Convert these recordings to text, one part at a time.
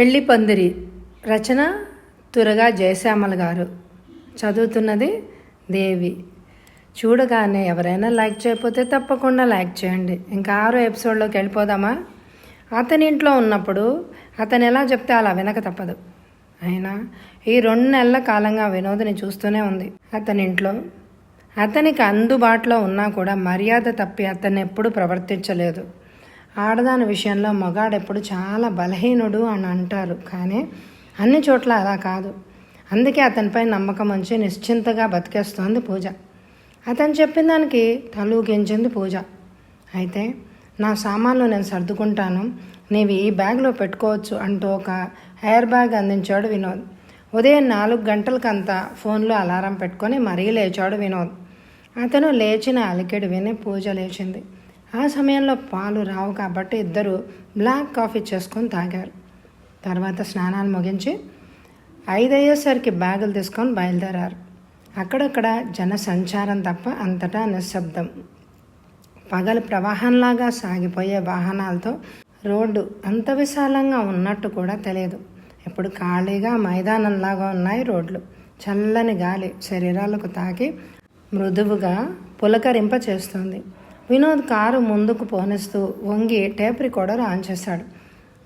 పెళ్ళి పందిరి రచన తురగా జయశ్యామల గారు. చదువుతున్నది దేవి. చూడగానే ఎవరైనా లైక్ చేయకపోతే తప్పకుండా లైక్ చేయండి. ఇంకా ఆరో ఎపిసోడ్లోకి వెళ్ళిపోదామా? అతని ఇంట్లో ఉన్నప్పుడు అతను ఎలా చెప్తే అలా వినక తప్పదు. అయినా ఈ రెండు నెలల కాలంగా వినోద్ని చూస్తూనే ఉంది అతని ఇంట్లో. అతనికి అందుబాటులో ఉన్నా కూడా మర్యాద తప్పి అతన్ని ఎప్పుడూ ప్రవర్తించలేదు. ఆడదాని విషయంలో మగాడెప్పుడు చాలా బలహీనుడు అని అంటారు. కానీ అన్ని చోట్ల అలా కాదు. అందుకే అతనిపై నమ్మకం ఉంచి నిశ్చింతగా బతికేస్తోంది పూజ. అతను చెప్పిన దానికి తలూకించింది పూజ. అయితే నా సామాన్లు నేను సర్దుకుంటాను. నీవి ఈ బ్యాగ్లో పెట్టుకోవచ్చు అంటూ ఒక హెయిర్ బ్యాగ్ అందించాడు వినోద్. ఉదయం నాలుగు గంటలకంతా ఫోన్లో అలారం పెట్టుకొని మరీ లేచాడు వినోద్. అతను లేచిన అలికెడు విని పూజ లేచింది. ఆ సమయంలో పాలు రావు కాబట్టి ఇద్దరు బ్లాక్ కాఫీ చేసుకొని తాగారు. తర్వాత స్నానాలు ముగించి ఐదయ్యేసరికి బ్యాగులు తీసుకొని బయలుదేరారు. అక్కడక్కడ జన సంచారం తప్ప అంతటా నిశ్శబ్దం. పగలు ప్రవాహంలాగా సాగిపోయే వాహనాలతో రోడ్డు అంత విశాలంగా ఉన్నట్టు కూడా తెలియదు. ఇప్పుడు ఖాళీగా మైదానంలాగా ఉన్నాయి రోడ్లు. చల్లని గాలి శరీరాలకు తాకి మృదువుగా పులకరింప చేస్తుంది వినోద్ కారు ముందుకు పోనిస్తూ వంగి టేప్ రికార్డర్ ఆన్ చేశాడు.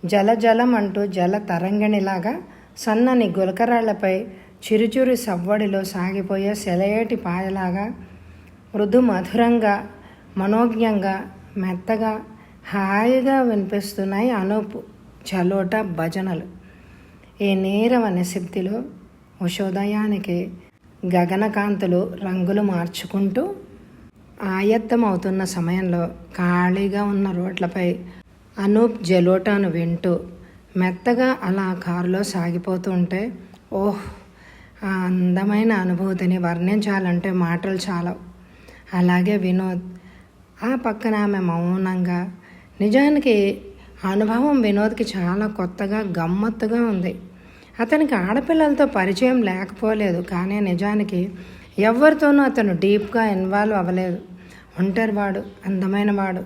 జల జలం అంటూ జల తరంగిణిలాగా సన్నని గులకరాళ్ళపై చిరుచురు సవ్వడిలో సాగిపోయే సెలయేటి పాయలాగా మృదు మధురంగా మనోజ్ఞంగా మెత్తగా హాయిగా వినిపిస్తున్నాయి అనూపు చలోట భజనలు. ఈ నీరవ నిశబ్దిలో ఉషోదయానికి గగనకాంతులు రంగులు మార్చుకుంటూ ఆయత్తం అవుతున్న సమయంలో ఖాళీగా ఉన్న రోడ్లపై అనూప్ జలోటాను వింటూ మెత్తగా అలా కారులో సాగిపోతూ ఉంటే ఓహ్ ఆ అందమైన అనుభూతిని వర్ణించాలంటే మాటలు చాలవు. అలాగే వినోద్ ఆ పక్కన ఆమె మౌనంగా నిజానికి అనుభవం వినోద్కి చాలా కొత్తగా గమ్మత్తుగా ఉంది. అతనికి ఆడపిల్లలతో పరిచయం లేకపోలేదు కానీ నిజానికి ఎవరితోనూ అతను డీప్గా ఇన్వాల్వ్ అవ్వలేదు. ఒంటరివాడు అందమైన వాడు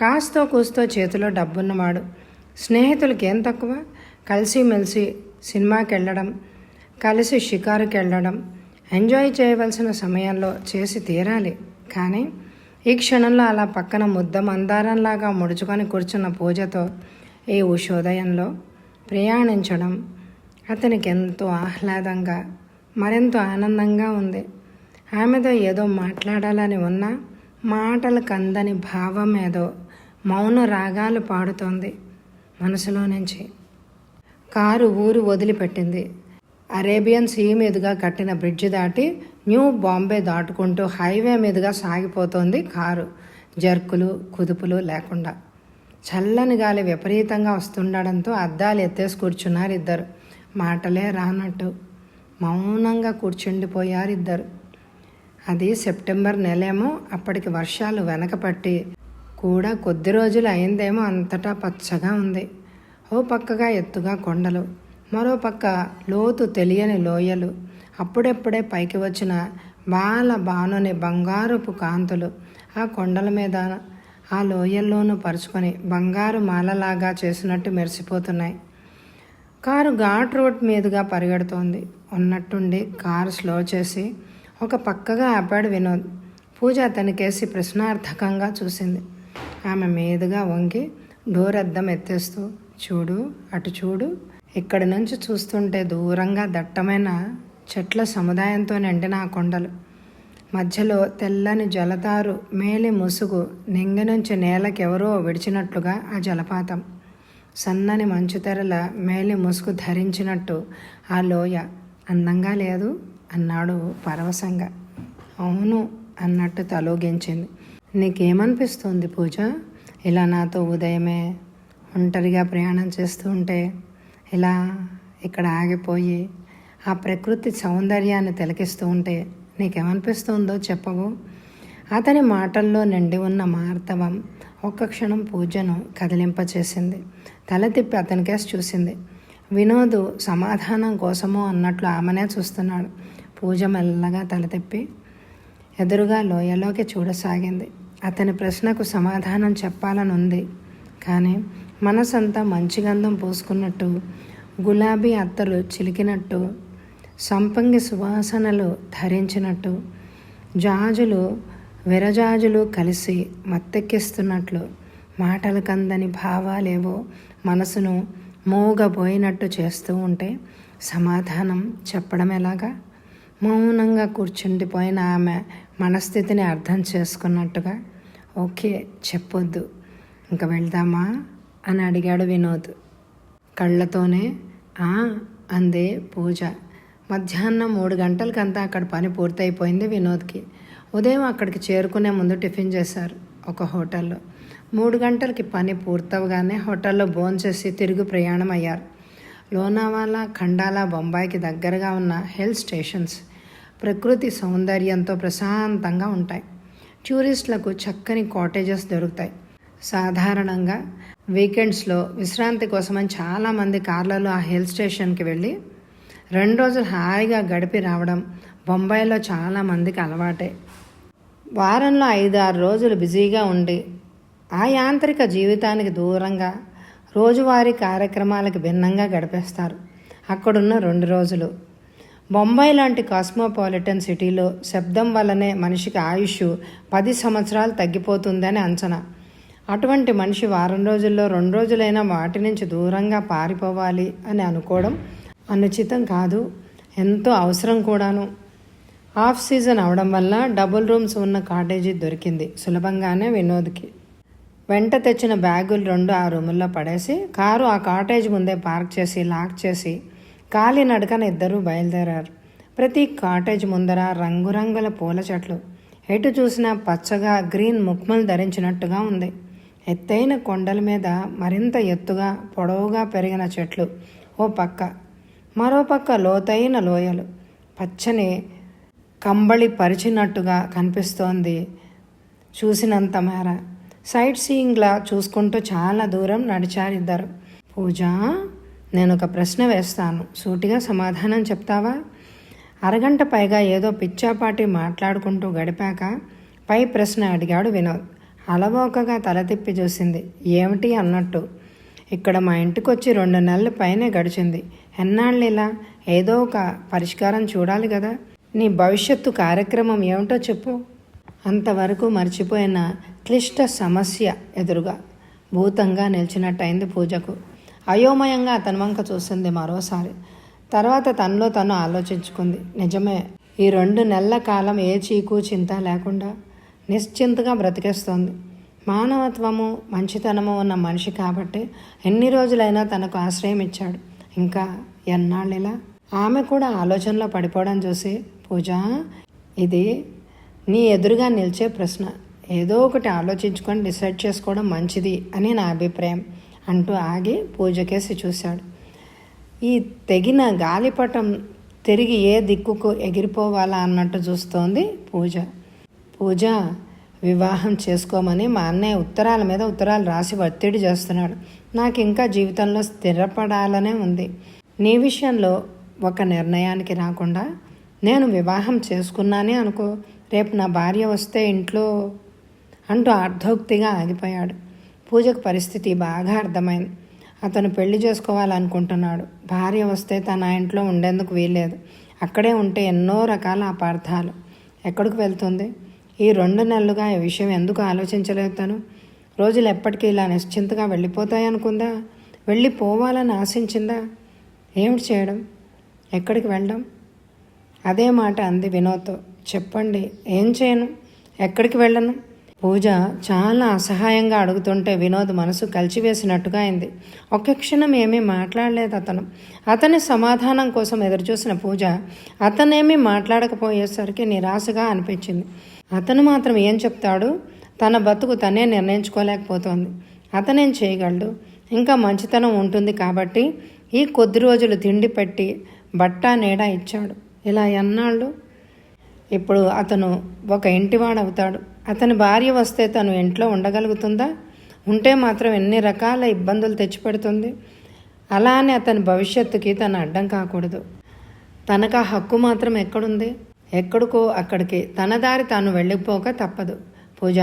కాస్తో కూస్తో చేతిలో డబ్బున్నవాడు. స్నేహితులకి ఏం తక్కువ? కలిసిమెలిసి సినిమాకి వెళ్ళడం కలిసి షికారుకి వెళ్ళడం ఎంజాయ్ చేయవలసిన సమయంలో చేసి తీరాలి. కానీ ఈ క్షణంలో అలా పక్కన ముద్ద మందారంలాగా ముడుచుకొని కూర్చున్న పూజతో ఈ ఉషోదయంలో ప్రయాణించడం అతనికి ఎంతో ఆహ్లాదంగా మరెంతో ఆనందంగా ఉంది. ఆమెతో ఏదో మాట్లాడాలని ఉన్నా మాటలు కందని భావం ఏదో మౌన రాగాలు పాడుతోంది మనసులో నుంచి. కారు ఊరు వదిలిపెట్టింది. అరేబియన్ సీ మీదుగా కట్టిన బ్రిడ్జ్ దాటి న్యూ బాంబే దాటుకుంటూ హైవే మీదుగా సాగిపోతోంది కారు. జర్కులు కుదుపులు లేకుండా. చల్లని గాలి విపరీతంగా వస్తుండడంతో అద్దాలు ఎత్తేసి కూర్చున్నారు ఇద్దరు మాటలే రానట్టు. మౌనంగా కూర్చుండిపోయారు ఇద్దరు అది సెప్టెంబర్ నెలేమో అప్పటికి వర్షాలు వెనకపట్టి కూడా కొద్ది రోజులు అయిందేమో అంతటా పచ్చగా ఉంది. ఓ పక్కగా ఎత్తుగా కొండలు మరో పక్క లోతు తెలియని లోయలు అప్పుడెప్పుడే పైకి వచ్చిన బాల బానుని బంగారపు కాంతులు ఆ కొండల మీద ఆ లోయల్లోనూ పరుచుకొని బంగారు మాలలాగా చేసినట్టు మెరిసిపోతున్నాయి. కారు ఘాట్ రోడ్ మీదుగా పరిగెడుతోంది. ఉన్నట్టుండి కారు స్లో చేసి ఒక పక్కగా ఆపాడు వినోద్. పూజ అతనికేసి ప్రశ్నార్థకంగా చూసింది. ఆమె మీదుగా వంగి డోర్ అద్దం ఎత్తేస్తూ చూడు అటు చూడు. ఇక్కడి నుంచి చూస్తుంటే దూరంగా దట్టమైన చెట్ల సముదాయంతో నిండిన ఆ కొండలు. మధ్యలో తెల్లని జలతారు మేలి ముసుగు నింగి నుంచి నేలకెవరో విడిచినట్లుగా ఆ జలపాతం. సన్నని మంచు తెరల మేలి ముసుగు ధరించినట్టు ఆ లోయ. అందంగా లేదు? అన్నాడు పరవశంగా. అవును అన్నట్టు తలోగించింది. నీకేమనిపిస్తుంది పూజ? ఇలా నాతో ఉదయమే ఒంటరిగా ప్రయాణం చేస్తూ ఉంటే ఇలా ఇక్కడ ఆగిపోయి ఆ ప్రకృతి సౌందర్యాన్ని తిలకిస్తూ ఉంటే నీకేమనిపిస్తుందో చెప్పవు. అతని మాటల్లో నిండి ఉన్న మార్తవం ఒక్క క్షణం పూజను కదిలింపచేసింది. తల తిప్పి అతనికేసి చూసింది. వినోద్ సమాధానం కోసమో అన్నట్లు ఆమెనే చూస్తున్నాడు. పూజ మెల్లగా తలతెప్పి ఎదురుగా లోయలోకి చూడసాగింది. అతని ప్రశ్నకు సమాధానం చెప్పాలని ఉంది కానీ మనసంతా మంచి గంధం పోసుకున్నట్టు గులాబీ అత్తలు చిలికినట్టు సంపంగి సువాసనలు ధరించినట్టు జాజులు విరజాజులు కలిసి మత్తెక్కిస్తున్నట్లు మాటలు కందని భావాలేవో మనసును మూగబోయినట్టు చేస్తూ ఉంటే సమాధానం చెప్పడం ఎలాగా మౌనంగా కూర్చుండిపోయిన ఆమె మనస్థితిని అర్థం చేసుకున్నట్టుగా ఓకే చెప్పొద్దు. ఇంక వెళ్దామా? అని అడిగాడు వినోద్. కళ్ళతోనే ఆ అందే పూజ. మధ్యాహ్నం మూడు గంటలకంతా అక్కడ పని పూర్తయిపోయింది వినోద్కి. ఉదయం అక్కడికి చేరుకునే ముందు టిఫిన్ చేశారు ఒక హోటల్లో. మూడు గంటలకి పని పూర్తవగానే హోటల్లో భోంచేసి తిరుగు ప్రయాణం అయ్యారు లోనావాలా ఖండాలా బొంబాయికి దగ్గరగా ఉన్న హిల్ స్టేషన్స్ ప్రకృతి సౌందర్యంతో ప్రశాంతంగా ఉంటాయి. టూరిస్టులకు చక్కని కాటేజెస్ దొరుకుతాయి. సాధారణంగా వీకెండ్స్లో విశ్రాంతి కోసమని చాలామంది కార్లలో ఆ హిల్ స్టేషన్కి వెళ్ళి రెండు రోజులు హాయిగా గడిపి రావడం బొంబాయిలో చాలామందికి అలవాటే. వారంలో ఐదు ఆరు రోజులు బిజీగా ఉండి ఆ యాంత్రిక జీవితానికి దూరంగా రోజువారీ కార్యక్రమాలకు భిన్నంగా గడిపేస్తారు. అక్కడున్న రెండు రోజులు. బొంబాయి లాంటి కాస్మోపాలిటన్ సిటీలో శబ్దం వల్లనే మనిషికి ఆయుష్ పది సంవత్సరాలు తగ్గిపోతుందని అంచనా. అటువంటి మనిషి వారం రోజుల్లో రెండు రోజులైనా వాటి నుంచి దూరంగా పారిపోవాలి అని అనుకోవడం అనుచితం కాదు. ఎంతో అవసరం కూడాను. ఆఫ్ సీజన్ అవడం వల్ల డబుల్ రూమ్స్ ఉన్న కాటేజీ దొరికింది. సులభంగానే వినోద్కి. వెంట తెచ్చిన బ్యాగులు రెండు ఆ రూముల్లో పడేసి కారు ఆ కాటేజ్ ముందే పార్క్ చేసి లాక్ చేసి కాలినడకన ఇద్దరూ బయలుదేరారు. ప్రతి కాటేజ్ ముందర రంగురంగుల పూల చెట్లు. ఎటు చూసినా పచ్చగా గ్రీన్ ముక్మలు ధరించినట్టుగా ఉంది. ఎత్తైన కొండల మీద మరింత ఎత్తుగా పొడవుగా పెరిగిన చెట్లు ఓ పక్క. మరో పక్క లోతైన లోయలు. పచ్చని కంబళి పరిచినట్టుగా కనిపిస్తోంది. చూసినంత మేర సైట్ సీయింగ్లా చూసుకుంటూ చాలా దూరం నడిచారిద్దరు పూజ నేను ఒక ప్రశ్న వేస్తాను. సూటిగా సమాధానం చెప్తావా? అరగంట పైగా ఏదో పిచ్చాపాటి మాట్లాడుకుంటూ గడిపాక పై ప్రశ్న అడిగాడు వినోద్. అలవోకగా తల తిప్పి చూసింది. ఏమిటి అన్నట్టు? ఇక్కడ మా ఇంటికి వచ్చి రెండు నెలల పైనే గడిచింది. ఎన్నాళ్ళు ఇలా ఏదో ఒక పరిష్కారం చూడాలి కదా నీ భవిష్యత్తు కార్యక్రమం ఏమిటో చెప్పు. అంతవరకు మర్చిపోయిన క్లిష్ట సమస్య ఎదురుగా భూతంగా నిలిచినట్టయింది పూజకు. అయోమయంగా అతని వంక చూసింది మరోసారి. తర్వాత తనలో తను ఆలోచించుకుంది. నిజమే ఈ రెండు నెలల కాలం ఏ చీకు చింత లేకుండా నిశ్చింతగా బ్రతికేస్తోంది. మానవత్వము మంచితనము ఉన్న మనిషి కాబట్టి ఎన్ని రోజులైనా తనకు ఆశ్రయం ఇచ్చాడు. ఇంకా ఎన్నాళ్ళిలా? ఆమె కూడా ఆలోచనలో పడిపోవడం చూసి పూజ ఇది నీ ఎదురుగా నిలిచే ప్రశ్న. ఏదో ఒకటి ఆలోచించుకొని డిసైడ్ చేసుకోవడం మంచిది అని నా అభిప్రాయం అంటూ ఆగి పూజకేసి చూశాడు. ఈ తెగిన గాలిపటం తిరిగి ఏ దిక్కుకు ఎగిరిపోవాలా అన్నట్టు చూస్తోంది పూజ. పూజ వివాహం చేసుకోమని మా అన్నయ్య ఉత్తరాల మీద ఉత్తరాలు రాసి ఒత్తిడి చేస్తున్నాడు. నాకు ఇంకా జీవితంలో స్థిరపడాలనే ఉంది. నీ విషయంలో ఒక నిర్ణయానికి రాకుండా నేను వివాహం చేసుకున్నానే అనుకో. రేపు నా భార్య వస్తే ఇంట్లో అంటూ అర్ధోక్తిగా ఆగిపోయాడు. పూజకు పరిస్థితి బాగా అర్థమైంది. అతను పెళ్ళి చేసుకోవాలనుకుంటున్నాడు. భార్య వస్తే తన ఇంట్లో ఉండేందుకు వీల్లేదు. అక్కడే ఉంటే ఎన్నో రకాల అపార్థాలు. ఎక్కడికి వెళ్తుంది? ఈ రెండు నెలలుగా ఈ విషయం ఎందుకు ఆలోచించలేదు తను? రోజులు ఎప్పటికీ ఇలా నిశ్చింతగా వెళ్ళిపోతాయనుకుందా? వెళ్ళిపోవాలని ఆశించిందా? ఏమిటి చేయడం? ఎక్కడికి వెళ్ళడం? అదే మాట అంది వినోద్తో. చెప్పండి ఏం చేయను? ఎక్కడికి వెళ్ళను? పూజ చాలా అసహాయంగా అడుగుతుంటే వినోద్ మనసు కలిచివేసినట్టుగా అయింది. ఒక్క క్షణం ఏమీ మాట్లాడలేదు అతను. అతని సమాధానం కోసం ఎదురుచూసిన పూజ అతనేమీ మాట్లాడకపోయేసరికి నిరాశగా అనిపించింది. అతను మాత్రం ఏం చెప్తాడు? తన బతుకు తనే నిర్ణయించుకోలేకపోతోంది. అతనేం చేయగలడు? ఇంకా మంచితనం ఉంటుంది కాబట్టి ఈ కొద్ది రోజులు తిండి పెట్టి బట్ట నీడ ఇచ్చాడు. ఇలా ఎన్నాళ్ళు? ఇప్పుడు అతను ఒక ఇంటివాడవుతాడు. అతని భార్య వస్తే తను ఇంట్లో ఉండగలుగుతుందా? ఉంటే మాత్రం ఎన్ని రకాల ఇబ్బందులు తెచ్చిపెడుతుంది? అలా అని అతని భవిష్యత్తుకి తను అడ్డం కాకూడదు. తనకు ఆ హక్కు మాత్రం ఎక్కడుంది? ఎక్కడికో అక్కడికి తన దారి తాను వెళ్ళిపోక తప్పదు. పూజ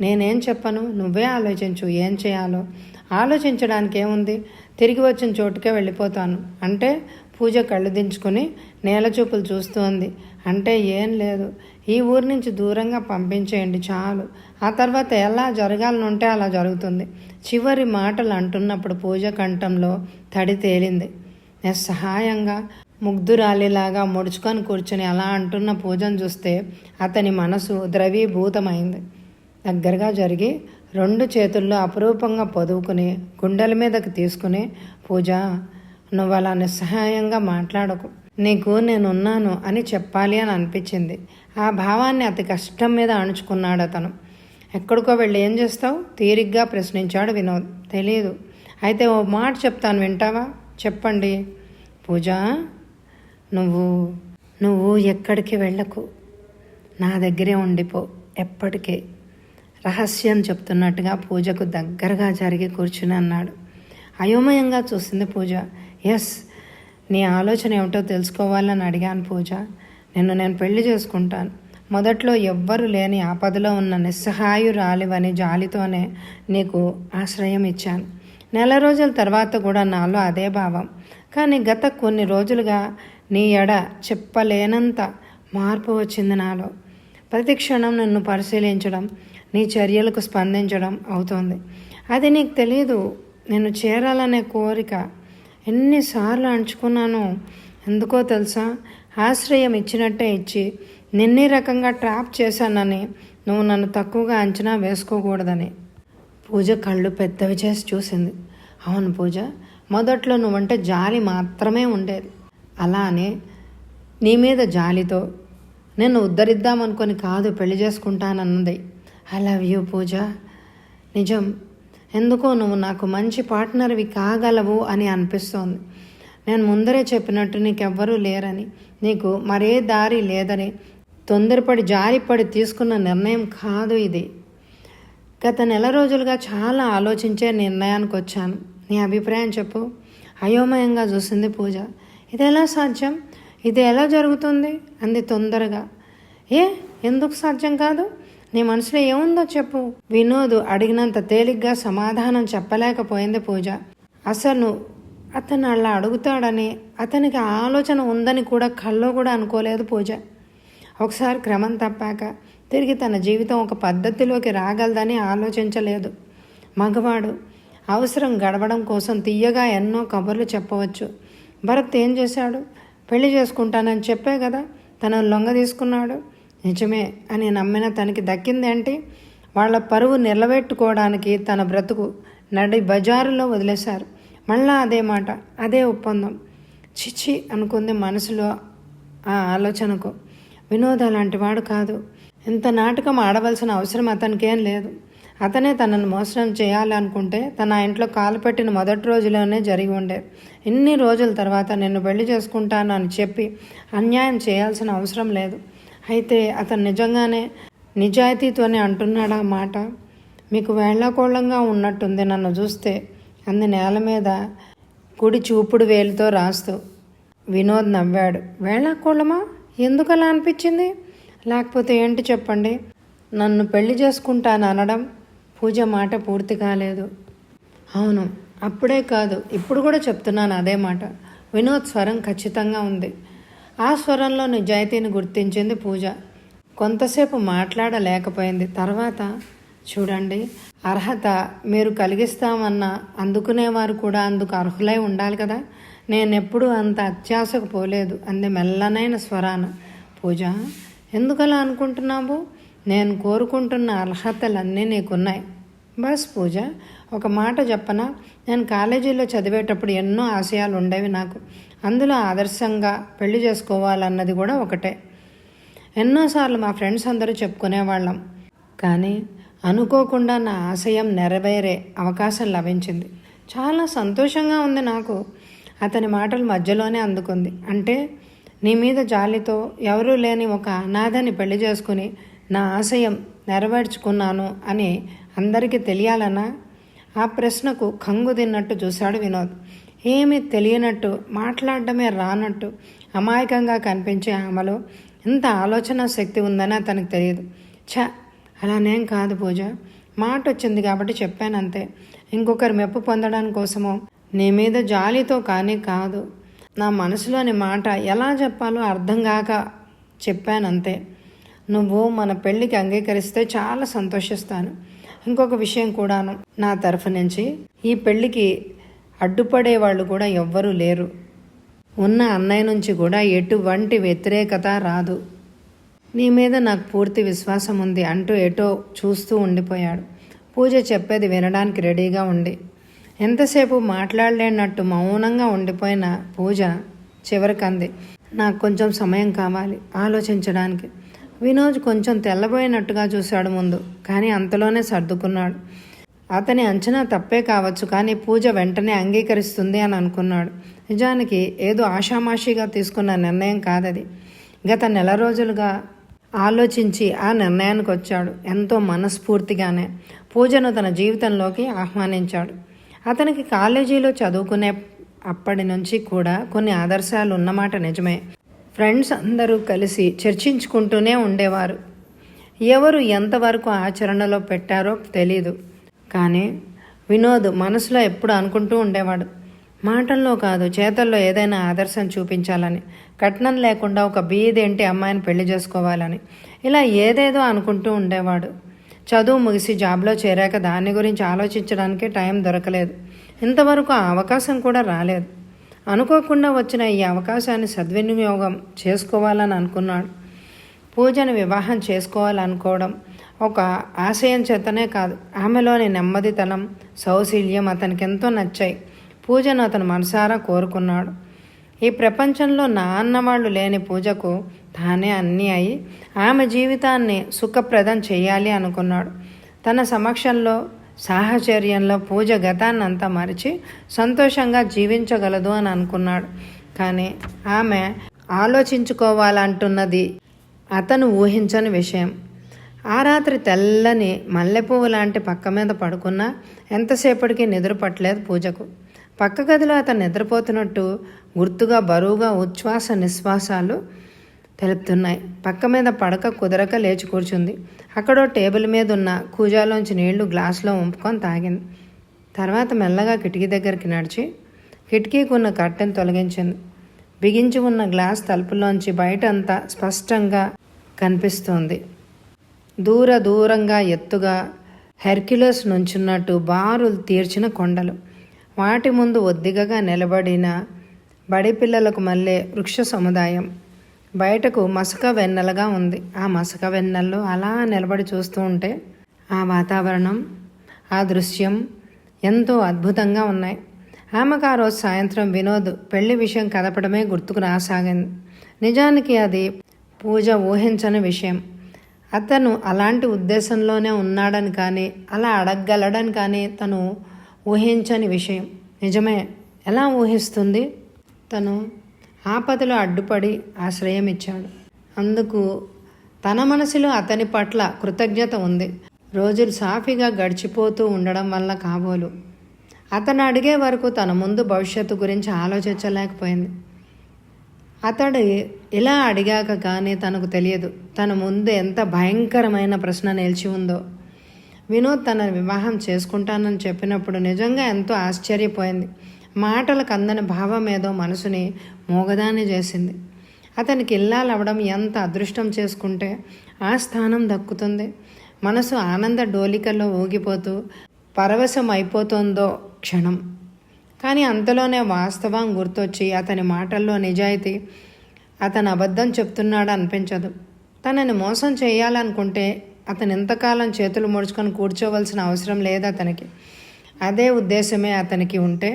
నేనేం చెప్పను? నువ్వే ఆలోచించు ఏం చేయాలో? ఆలోచించడానికి ఏముంది? తిరిగి వచ్చిన చోటుకే వెళ్ళిపోతాను. అంటే పూజ కళ్ళు దించుకొని నేల చూపులు చూస్తోంది. అంటే ఏం లేదు. ఈ ఊరి నుంచి దూరంగా పంపించేయండి చాలు. ఆ తర్వాత ఎలా జరగాలనుంటే అలా జరుగుతుంది. చివరి మాటలు అంటున్నప్పుడు పూజ కంఠంలో తడి తేలింది. నిస్సహాయంగా ముగ్ధురాలిలాగా ముడుచుకొని కూర్చుని అలా అంటున్న పూజను చూస్తే అతని మనసు ద్రవీభూతమైంది. దగ్గరగా జరిగి రెండు చేతుల్లో అపురూపంగా పొదువుకుని గుండెల మీదకి తీసుకుని పూజ నువ్వు అలా నిస్సహాయంగా మాట్లాడకు. నీకు నేనున్నాను అని చెప్పాలి అని అనిపించింది. ఆ భావాన్ని అతి కష్టం మీద అణుచుకున్నాడు అతను. ఎక్కడికో వెళ్ళి ఏం చేస్తావు? తీరిగ్గా ప్రశ్నించాడు వినోద్. తెలియదు అయితే ఓ మాట చెప్తాను వింటావా? చెప్పండి. పూజ నువ్వు నువ్వు ఎక్కడికి వెళ్ళకు. నా దగ్గరే ఉండిపో ఎప్పటికీ. రహస్యం చెప్తున్నట్టుగా పూజకు దగ్గరగా జరిగి కూర్చుని అన్నాడు. అయోమయంగా చూసింది పూజ. ఎస్ నీ ఆలోచన ఏమిటో తెలుసుకోవాలని అడిగాను పూజ. నిన్ను నేను పెళ్ళి చేసుకుంటాను. మొదట్లో ఎవ్వరు లేని ఆపదలో ఉన్న నిస్సహాయురాలివని జాలితోనే నీకు ఆశ్రయం ఇచ్చాను. నెల రోజుల తర్వాత కూడా నాలో అదే భావం. కానీ గత కొన్ని రోజులుగా నీ ఎడ చెప్పలేనంత మార్పు వచ్చింది నాలో. ప్రతి క్షణం నన్ను పరిశీలించడం నీ చర్యలకు స్పందించడం అవుతోంది. అది నీకు తెలియదు నేను చేరాలనే కోరిక ఎన్నిసార్లు అంచుకున్నాను ఎందుకో తెలుసా? ఆశ్రయం ఇచ్చినట్టే ఇచ్చి నిన్నే రకంగా ట్రాప్ చేశానని నువ్వు నన్ను తక్కువగా అంచనా వేసుకోకూడదని. పూజ కళ్ళు పెద్దవి చేసి చూసింది. అవును పూజ మొదట్లో నువ్వంటే జాలి మాత్రమే ఉండేది. అలా అని నీ మీద జాలితో నేను ఉద్ధరిద్దామనుకొని కాదు పెళ్ళి చేసుకుంటానన్నది. I love you Pooja. నిజం ఎందుకో నువ్వు నాకు మంచి పార్ట్నర్వి కాగలవు అని అనిపిస్తోంది. నేను ముందరే చెప్పినట్టు నీకెవ్వరూ లేరని నీకు మరే దారి లేదని తొందరపడి జారిపడి తీసుకున్న నిర్ణయం కాదు ఇది. గత నెల రోజులుగా చాలా ఆలోచించే నిర్ణయానికి వచ్చాను నీ అభిప్రాయం చెప్పు. అయోమయంగా చూసింది పూజ. ఇది ఎలా సాధ్యం? ఇది ఎలా జరుగుతుంది? అంది తొందరగా. ఏ? ఎందుకు సాధ్యం కాదు? నీ మనసులో ఏముందో చెప్పు. వినోద్ అడిగినంత తేలిగ్గా సమాధానం చెప్పలేకపోయింది పూజ. అసలు అతను అలా అడుగుతాడని అతనికి ఆలోచన ఉందని కూడా కల్లో కూడా అనుకోలేదు పూజ. ఒకసారి క్రమం తప్పాక తిరిగి తన జీవితం ఒక పద్ధతిలోకి రాగలదని ఆలోచించలేదు. మగవాడు అవసరం గడవడం కోసం తీయగా ఎన్నో కబుర్లు చెప్పవచ్చు. భరత్ ఏం చేశాడు? పెళ్ళి చేసుకుంటానని చెప్పే కదా? తన లొంగ తీసుకున్నాడు. నిజమే అని నమ్మిన తనకి దక్కిందేంటి వాళ్ళ పరువు నిలబెట్టుకోవడానికి తన బ్రతుకు నడి బజారులో వదిలేశారు. మళ్ళా అదే మాట అదే ఒప్పందం. చిచి అనుకుంది మనసులో ఆ ఆలోచనకు. వినోద లాంటివాడు కాదు. ఇంత నాటకం ఆడవలసిన అవసరం అతనికేం లేదు. అతనే తనను మోసం చేయాలనుకుంటే తన ఇంట్లో కాలు పెట్టిన మొదటి రోజులోనే జరిగి ఉండే. ఇన్ని రోజుల తర్వాత నిన్ను పెళ్ళి చేసుకుంటాను అని చెప్పి అన్యాయం చేయాల్సిన అవసరం లేదు. అయితే అతను నిజంగానే నిజాయితీతోనే అంటున్నాడా మాట? మీకు వేళ్ళకోళంగా ఉన్నట్టుంది నన్ను చూస్తే. అంది నేల మీద కుడి చూపుడు వేలుతో రాస్తూ. వినోద్ నవ్వాడు. వేళాకోళమా ఎందుకు అలా అనిపించింది? లేకపోతే ఏంటి చెప్పండి? నన్ను పెళ్ళి చేసుకుంటాను అనడం పూజ మాట పూర్తి కాలేదు. అవును అప్పుడే కాదు. ఇప్పుడు కూడా చెప్తున్నాను అదే మాట. వినోద్ స్వరం ఖచ్చితంగా ఉంది. ఆ స్వరంలో నిజాయితీని గుర్తించింది పూజ. కొంతసేపు మాట్లాడలేకపోయింది. తర్వాత చూడండి అర్హత మీరు కలిగిస్తామన్న అందుకునేవారు కూడా అందుకు అర్హులై ఉండాలి కదా. నేనెప్పుడు అంత అత్యాశకు పోలేదు అంది మెల్లనైన స్వరాన. పూజ ఎందుకలా అనుకుంటున్నావు? నేను కోరుకుంటున్న అర్హతలన్నీ నీకున్నాయి. బస్ పూజ ఒక మాట చెప్పనా? నేను కాలేజీలో చదివేటప్పుడు ఎన్నో ఆశయాలు ఉండేవి నాకు. అందులో ఆదర్శంగా పెళ్ళి చేసుకోవాలన్నది కూడా ఒకటే. ఎన్నోసార్లు మా ఫ్రెండ్స్ అందరూ చెప్పుకునేవాళ్ళం. కానీ అనుకోకుండా నా ఆశయం నెరవేరే అవకాశం లభించింది. చాలా సంతోషంగా ఉంది నాకు. అతని మాటలు మధ్యలోనే అందుకుంది. అంటే నీ మీద జాలితో ఎవరూ లేని ఒక అనాథని పెళ్ళి చేసుకుని నా ఆశయం నెరవేర్చుకున్నాను అని అందరికీ తెలియాలన్నా ఆ ప్రశ్నకు కంగు తిన్నట్టు చూశాడు వినోద్. ఏమీ తెలియనట్టు మాట్లాడటమే రానట్టు అమాయకంగా కనిపించే ఆమెలో ఎంత ఆలోచన శక్తి ఉందని అతనికి తెలియదు. ఛ! అలానేం కాదు పూజ. మాట వచ్చింది కాబట్టి చెప్పాను అంతే ఇంకొకరి మెప్పు పొందడానికి కోసమో నీ మీద జాలితో కానీ కాదు. నా మనసులోని మాట ఎలా చెప్పాలో అర్థం కాక చెప్పానంతే. నువ్వు మన పెళ్ళికి అంగీకరిస్తే చాలా సంతోషిస్తాను. ఇంకొక విషయం కూడాను. నా తరఫు నుంచి ఈ పెళ్ళికి అడ్డుపడే వాళ్ళు కూడా ఎవ్వరూ లేరు. ఉన్న అన్నయ్య నుంచి కూడా ఎటువంటి వ్యతిరేకత రాదు. నీ మీద నాకు పూర్తి విశ్వాసం ఉంది అంటూ ఎటో చూస్తూ ఉండిపోయాడు. పూజ చెప్పేది వినడానికి రెడీగా ఉండి ఎంతసేపు మాట్లాడలేనట్టు మౌనంగా ఉండిపోయిన పూజ చివరికంది. నాకు కొంచెం సమయం కావాలి ఆలోచించడానికి. వినోద్ కొంచెం తెల్లబోయినట్టుగా చూశాడు ముందు కానీ అంతలోనే సర్దుకున్నాడు. అతని అంచనా తప్పే కావచ్చు కానీ పూజ వెంటనే అంగీకరిస్తుంది అని అనుకున్నాడు. నిజానికి ఏదో ఆషామాషిగా తీసుకున్న నిర్ణయం కాదది. గత నెల రోజులుగా ఆలోచించి ఆ నిర్ణయానికి వచ్చాడు. ఎంతో మనస్ఫూర్తిగానే పూజను తన జీవితంలోకి ఆహ్వానించాడు. అతనికి కాలేజీలో చదువుకునే అప్పటి నుంచి కూడా కొన్ని ఆదర్శాలు ఉన్నమాట నిజమే. ఫ్రెండ్స్ అందరూ కలిసి చర్చించుకుంటూనే ఉండేవారు. ఎవరు ఎంతవరకు ఆచరణలో పెట్టారో తెలీదు. కానీ వినోద్ మనసులో ఎప్పుడు అనుకుంటూ ఉండేవాడు. మాటల్లో కాదు చేతల్లో ఏదైనా ఆదర్శం చూపించాలని కట్నం లేకుండా ఒక బీదేంటి అమ్మాయిని పెళ్ళి చేసుకోవాలని ఇలా ఏదేదో అనుకుంటూ ఉండేవాడు. చదువు ముగిసి జాబ్లో చేరాక దాని గురించి ఆలోచించడానికి టైం దొరకలేదు. ఇంతవరకు ఆ అవకాశం కూడా రాలేదు. అనుకోకుండా వచ్చిన ఈ అవకాశాన్ని సద్వినియోగం చేసుకోవాలని అనుకున్నాడు. పూజను వివాహం చేసుకోవాలనుకోవడం ఒక ఆశయం చేతనే కాదు. ఆమెలోని నెమ్మదితనం సౌశీల్యం అతనికి ఎంతో నచ్చాయి. పూజను అతను మనసారా కోరుకున్నాడు. ఈ ప్రపంచంలో నా అన్నవాళ్ళు లేని పూజకు తానే అన్నీ అయి ఆమె జీవితాన్ని సుఖప్రదం చేయాలి అనుకున్నాడు. తన సమక్షంలో సాహచర్యంలో పూజ గతాన్నంతా మరిచి సంతోషంగా జీవించగలదు అని అనుకున్నాడు. కానీ ఆమె ఆలోచించుకోవాలంటున్నది అతను ఊహించని విషయం. ఆ రాత్రి తెల్లని మల్లెపువ్వు లాంటి పక్క మీద పడుకున్నా ఎంతసేపటికి నిద్ర పట్టలేదు పూజకు. పక్క గదిలో అతను నిద్రపోతున్నట్టు గుర్తుగా బరువుగా ఉచ్ఛ్వాస నిశ్వాసాలు తెలుపుతున్నాయి. పక్క మీద పడక కుదరక లేచి కూర్చుంది. అక్కడో టేబుల్ మీద ఉన్న కూజాలోంచి నీళ్ళు గ్లాసులో ఉంపుకొని తాగింది. తర్వాత మెల్లగా కిటికీ దగ్గరికి నడిచి కిటికీకి ఉన్న కట్టెను తొలగించింది. బిగించి ఉన్న గ్లాస్ తలుపులోంచి బయట అంతా స్పష్టంగా కనిపిస్తోంది. దూర దూరంగా ఎత్తుగా హెర్క్యులస్ నుంచున్నట్టు బారులు తీర్చిన కొండలు. వాటి ముందు ఒద్దిగగా నిలబడిన బడిపిల్లలకు మళ్ళే మళ్ళీ వృక్ష సముదాయం. బయటకు మసక వెన్నెలగా ఉంది. ఆ మసక వెన్నెల్లో అలా నిలబడి చూస్తూ ఉంటే ఆ వాతావరణం ఆ దృశ్యం ఎంతో అద్భుతంగా ఉన్నాయి. ఆమెకు ఆ రోజు సాయంత్రం వినోద్ పెళ్ళి విషయం కదపడమే గుర్తుకు రాసాగింది. నిజానికి అది పూజ ఊహించని విషయం. అతను అలాంటి ఉద్దేశంలోనే ఉన్నాడని కానీ అలా అడగగలడని కానీ తను ఊహించని విషయం. నిజమే ఎలా ఊహిస్తుంది? తను ఆపదలో అడ్డుపడి ఆశ్రయం ఇచ్చాడు అందుకు తన మనసులో అతని పట్ల కృతజ్ఞత ఉంది. రోజులు సాఫీగా గడిచిపోతూ ఉండడం వల్ల కాబోలు. అతను అడిగే వరకు తన ముందు భవిష్యత్తు గురించి ఆలోచించలేకపోయింది. అతడు ఇలా అడిగాక కానీ తనకు తెలియదు. తన ముందు ఎంత భయంకరమైన ప్రశ్న నిలిచి ఉందో. వినోద్ తన వివాహం చేసుకుంటానని చెప్పినప్పుడు నిజంగా ఎంతో ఆశ్చర్యపోయింది. మాటలకు అందని భావం ఏదో మనసుని మోగదాన్ని చేసింది. అతనికి ఇల్లాలవ్వడం ఎంత అదృష్టం చేసుకుంటే ఆ స్థానం దక్కుతుంది. మనసు ఆనంద డోలికల్లో ఊగిపోతూ పరవశం అయిపోతుందో క్షణం. కానీ అంతలోనే వాస్తవం గుర్తొచ్చి అతని మాటల్లో నిజాయితీ అతను అబద్ధం చెప్తున్నాడు అనిపించదు. తనని మోసం చేయాలనుకుంటే అతను ఎంతకాలం చేతులు ముడుచుకొని కూర్చోవలసిన అవసరం లేదు అతనికి. అదే ఉద్దేశమే అతనికి ఉంటే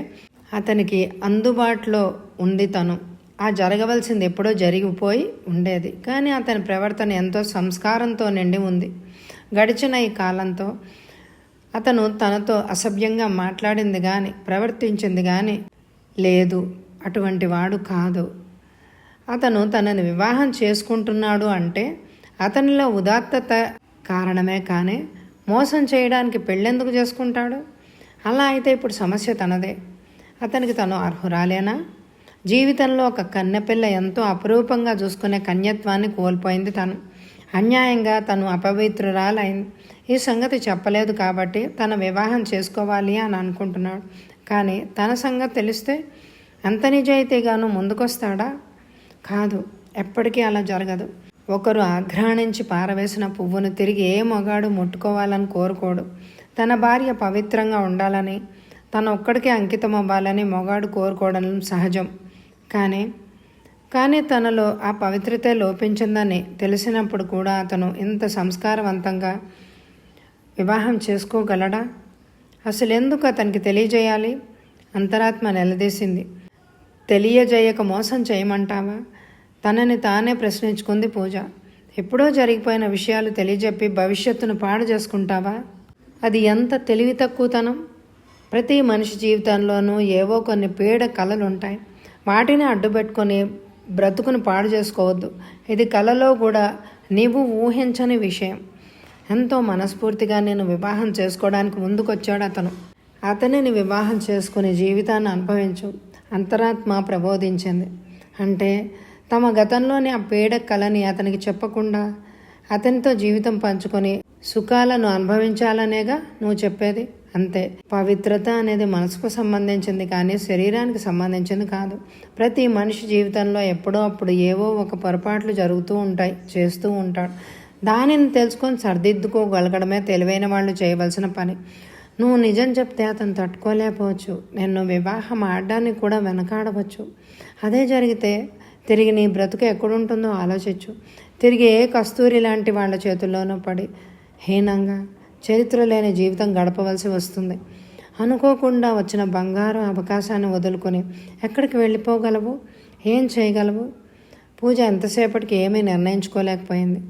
అతనికి అందుబాటులో ఉంది తను. ఆ జరగవలసింది ఎప్పుడో జరిగిపోయి ఉండేది. కానీ అతని ప్రవర్తన ఎంతో సంస్కారంతో నిండి ఉంది. గడిచిన ఈ కాలంతో అతను తనతో అసభ్యంగా మాట్లాడింది కానీ ప్రవర్తించింది కానీ లేదు అటువంటి వాడు కాదు. అతను తనని వివాహం చేసుకుంటున్నాడు అంటే అతనిలో ఉదాత్తత కారణమే కానీ మోసం చేయడానికి పెళ్ళెందుకు చేసుకుంటాడు? అలా అయితే ఇప్పుడు సమస్య తనదే. అతనికి తను అర్హురాలేనా? జీవితంలో ఒక కన్నెపిల్ల ఎంతో అపరూపంగా చూసుకునే కన్యత్వాన్ని కోల్పోయింది తను. అన్యాయంగా తను అపవిత్రురాలైంది. ఈ సంగతి చెప్పలేదు కాబట్టి తన వివాహం చేసుకోవాలి అని అనుకుంటున్నాడు. కానీ తన సంగతి తెలిస్తే అంత నిజాయితీగాను ముందుకొస్తాడా? కాదు ఎప్పటికీ అలా జరగదు. ఒకరు ఆఘ్రాణించి పారవేసిన పువ్వును తిరిగి ఏ మొగాడు ముట్టుకోవాలని కోరుకోడు. తన భార్య పవిత్రంగా ఉండాలని తన ఒక్కడికే అంకితం అవ్వాలని మొగాడు కోరుకోవడం సహజం. కానీ కానీ తనలో ఆ పవిత్రతే లోపించిందని తెలిసినప్పుడు కూడా అతను ఇంత సంస్కారవంతంగా వివాహం చేసుకోగలడా? అసలు ఎందుకు అతనికి తెలియజేయాలి? అంతరాత్మ నిలదీసింది. తెలియజేయక మోసం చేయమంటావా? తనని తానే ప్రశ్నించుకుంది పూజ. ఎప్పుడో జరిగిపోయిన విషయాలు తెలియజెప్పి భవిష్యత్తును పాడు చేసుకుంటావా? అది ఎంత తెలివి తక్కువతనం ప్రతి మనిషి జీవితంలోనూ ఏవో కొన్ని పీడ కళలు ఉంటాయి వాటిని అడ్డుపెట్టుకొని బ్రతుకును పాడు చేసుకోవద్దు. ఇది కళలో కూడా నీవు ఊహించని విషయం. ఎంతో మనస్ఫూర్తిగా నేను వివాహం చేసుకోవడానికి ముందుకొచ్చాడు అతను. అతనిని వివాహం చేసుకుని జీవితాన్ని అనుభవించు. అంతరాత్మ ప్రబోధించింది. అంటే తమ గతంలోని ఆ పీడ కళని అతనికి చెప్పకుండా అతనితో జీవితం పంచుకొని సుఖాలను అనుభవించాలనేగా నువ్వు చెప్పేది. అంతే. పవిత్రత అనేది మనసుకు సంబంధించింది కానీ శరీరానికి సంబంధించింది కాదు. ప్రతి మనిషి జీవితంలో ఎప్పుడో అప్పుడు ఏవో ఒక పొరపాట్లు జరుగుతూ ఉంటాయి చేస్తూ ఉంటాడు. దానిని తెలుసుకొని సర్దిద్దుకోగలగడమే తెలివైన వాళ్ళు చేయవలసిన పని. నువ్వు నిజం చెప్తే అతను తట్టుకోలేకపోవచ్చు. నిన్ను వివాహం ఆడడానికి కూడా వెనకాడవచ్చు. అదే జరిగితే తిరిగి నీ బ్రతుకు ఎక్కడుంటుందో ఆలోచించు. తిరిగి ఏ కస్తూరి లాంటి వాళ్ళ చేతుల్లోనూ పడి హీనంగా చరిత్ర లేని జీవితం గడపవలసి వస్తుంది. అనుకోకుండా వచ్చిన బంగారు అవకాశాన్ని వదులుకొని ఎక్కడికి వెళ్ళిపోగలవు? ఏం చేయగలవు? పూజ ఎంతసేపటికి ఏమీ నిర్ణయించుకోలేకపోయింది.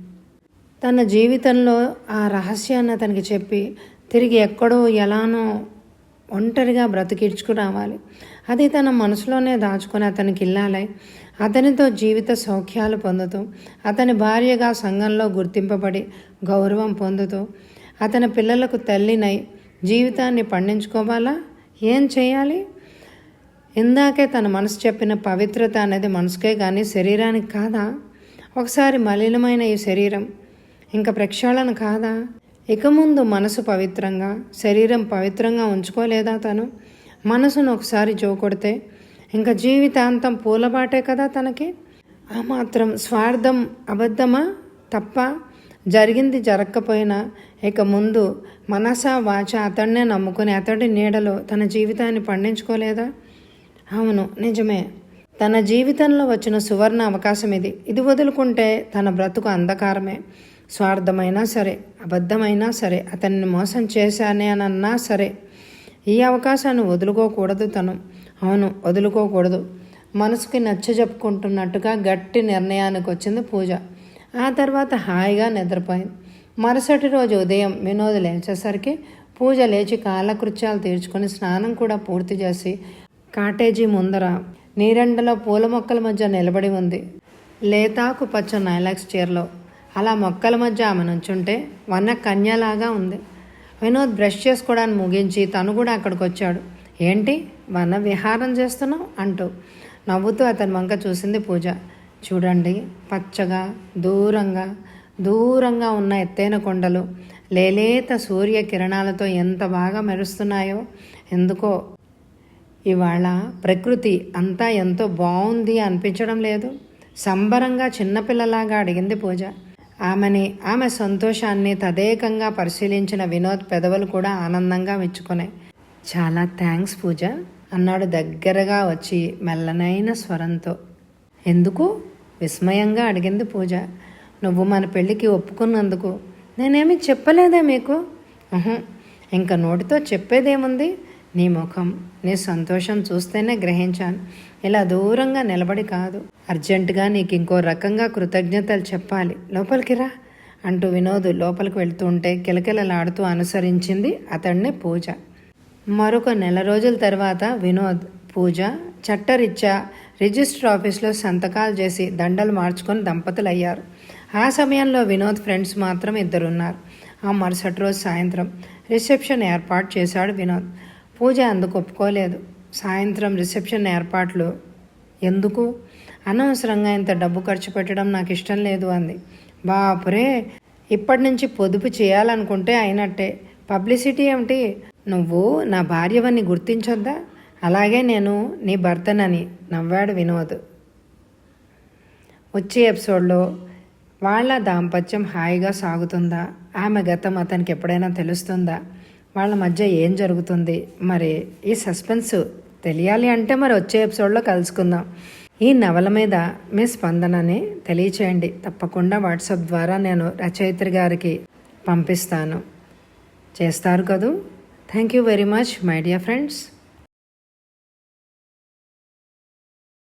తన జీవితంలో ఆ రహస్యాన్ని అతనికి చెప్పి తిరిగి ఎక్కడో ఎలానో ఒంటరిగా బ్రతికిడ్చుకు రావాలి. అది తన మనసులోనే దాచుకొని అతనికి ఇల్లాలై అతనితో జీవిత సౌఖ్యాలు పొందుతూ అతని భార్యగా సంఘంలో గుర్తింపబడి గౌరవం పొందుతూ అతని పిల్లలకు తల్లినై జీవితాన్ని పండించుకోవాలా? ఏం చేయాలి? ఇందాకే తన మనసు చెప్పిన పవిత్రత అనేది మనసుకే కానీ శరీరానికి కాదా? ఒకసారి మలినమైన ఈ శరీరం ఇంకా ప్రక్షాళన కాదా? ఇక ముందు మనసు పవిత్రంగా శరీరం పవిత్రంగా ఉంచుకోలేదా తను? మనసును ఒకసారి జోకొడితే ఇంకా జీవితాంతం పూలబాటే కదా తనకి? ఆ మాత్రం స్వార్థం అబద్ధమా తప్ప? జరిగింది జరగకపోయినా ఇక ముందు మనస వాచ అతడినే నమ్ముకుని అతడి నీడలో తన జీవితాన్ని పండించుకోలేదా? అవును నిజమే. తన జీవితంలో వచ్చిన సువర్ణ అవకాశం ఇది. ఇది వదులుకుంటే తన బ్రతుకు అంధకారమే. స్వార్థమైనా సరే అబద్ధమైనా సరే అతన్ని మోసం చేశానే అని అన్నా సరే ఈ అవకాశాన్ని వదులుకోకూడదు తను. అవును వదులుకోకూడదు. మనసుకి నచ్చ చెప్పుకుంటున్నట్టుగా గట్టి నిర్ణయానికి వచ్చింది పూజ. ఆ తర్వాత హాయిగా నిద్రపోయింది. మరుసటి రోజు ఉదయం వినోద్ లేచేసరికి పూజ లేచి కాలకృత్యాలు తీర్చుకొని స్నానం కూడా పూర్తి చేసి కాటేజీ ముందర నీరెండలో పూల మొక్కల మధ్య నిలబడి ఉంది. లేతాకు పచ్చ నైలాక్స్ చీరలో అలా మొక్కల మధ్య ఆమె నుంచుంటే వన్న కన్యలాగా ఉంది. వినోద్ బ్రష్ చేసుకోవడానికి ముగించి తను కూడా అక్కడికి వచ్చాడు ఏంటి? వన విహారం చేస్తున్నావు? అంటూ నవ్వుతూ అతని వంక చూసింది పూజ. చూడండి పచ్చగా దూరంగా దూరంగా ఉన్న ఎత్తైన కొండలు లేలేత సూర్య కిరణాలతో ఎంత బాగా మెరుస్తున్నాయో ఎందుకో ఇవాళ ప్రకృతి అంతా ఎంతో బాగుంది అనిపించడం లేదు. సంబరంగా చిన్నపిల్లలాగా అడిగింది పూజ. ఆమెని ఆమె సంతోషాన్ని తదేకంగా పరిశీలించిన వినోద్ పెదవులు కూడా ఆనందంగా మెచ్చుకున్నాయి చాలా థ్యాంక్స్ పూజ అన్నాడు దగ్గరగా వచ్చి మెల్లనైన స్వరంతో. ఎందుకు? విస్మయంగా అడిగింది పూజ. నువ్వు మన పెళ్ళికి ఒప్పుకున్నందుకు. నేనేమి చెప్పలేదే మీకు? ఇంకా ఇంక నోటితో చెప్పేదేముంది? నీ ముఖం నీ సంతోషం చూస్తేనే గ్రహించాను. ఇలా దూరంగా నిలబడి కాదు. అర్జెంటుగా నీకు ఇంకో రకంగా కృతజ్ఞతలు చెప్పాలి. లోపలికి రా అంటూ వినోద్ లోపలికి వెళ్తుంటే కిలకిలలాడుతూ అనుసరించింది అతడిని పూజ. మరొక నెల రోజుల తర్వాత వినోద్ పూజ చట్టరీత్యా రిజిస్టర్ ఆఫీస్లో సంతకాలు చేసి దండలు మార్చుకొని దంపతులు అయ్యారు ఆ సమయంలో వినోద్ ఫ్రెండ్స్ మాత్రం ఇద్దరున్నారు. ఆ మరుసటి రోజు సాయంత్రం రిసెప్షన్ ఏర్పాటు చేశాడు వినోద్. పూజ అందుకు ఒప్పుకోలేదు. సాయంత్రం రిసెప్షన్ ఏర్పాట్లు. ఎందుకు? అనవసరంగా ఇంత డబ్బు ఖర్చు పెట్టడం నాకు ఇష్టం లేదు అంది. బాపురే ఇప్పటి నుంచి పొదుపు చేయాలనుకుంటే అయినట్టే. పబ్లిసిటీ ఏమిటి? నువ్వు నా భార్యవని గుర్తించొద్దా? అలాగే నేను నీ భర్తనని నవ్వాడు వినోద్. వచ్చే ఎపిసోడ్లో వాళ్ళ దాంపత్యం హాయిగా సాగుతుందా? ఆమె గతం అతనికి ఎప్పుడైనా తెలుస్తుందా? వాళ్ళ మధ్య ఏం జరుగుతుంది? మరి ఈ సస్పెన్స్ తెలియాలి అంటే మరి వచ్చే ఎపిసోడ్లో కలుసుకుందాం. ఈ నవల మీద మీ స్పందనని తెలియచేయండి. తప్పకుండా వాట్సాప్ ద్వారా నేను రచయిత్రి గారికి పంపిస్తాను. చేస్తారు కదూ? Thank you very much my dear friends.